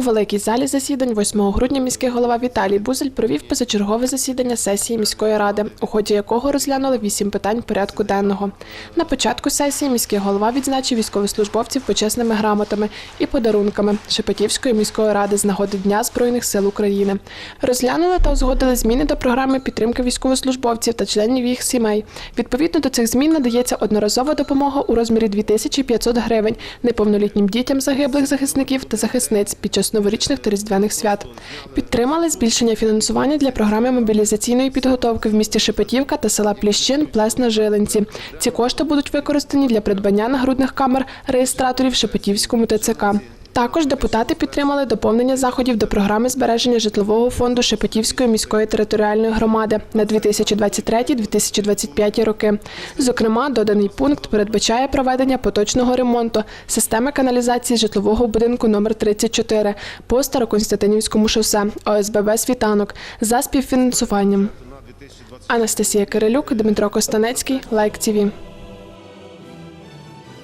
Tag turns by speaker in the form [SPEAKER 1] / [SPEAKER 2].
[SPEAKER 1] У великій залі засідань 8 грудня міський голова Віталій Бузель провів позачергове засідання сесії міської ради, у ході якого розглянули вісім питань порядку денного. На початку сесії міський голова відзначив військовослужбовців почесними грамотами і подарунками Шепетівської міської ради з нагоди Дня Збройних сил України. Розглянули та узгодили зміни до програми підтримки військовослужбовців та членів їх сімей. Відповідно до цих змін надається одноразова допомога у розмірі 2500 гривень неповнолітнім дітям загиблих захисників та захисниць під час новорічних та різдвяних свят. Підтримали збільшення фінансування для програми мобілізаційної підготовки в місті Шепетівка та села Пліщин, Плесна, Жилинці. Ці кошти будуть використані для придбання нагрудних камер реєстраторів Шепетівському ТЦК. Також депутати підтримали доповнення заходів до програми збереження житлового фонду Шепетівської міської територіальної громади на 2023-2025 роки. Зокрема, доданий пункт передбачає проведення поточного ремонту системи каналізації житлового будинку номер 34 по Староконстантинівському шосе ОСББ «Світанок» за співфінансуванням. Анастасія Кирилюк, Дмитро Костанецький, Лайк ТІВІ.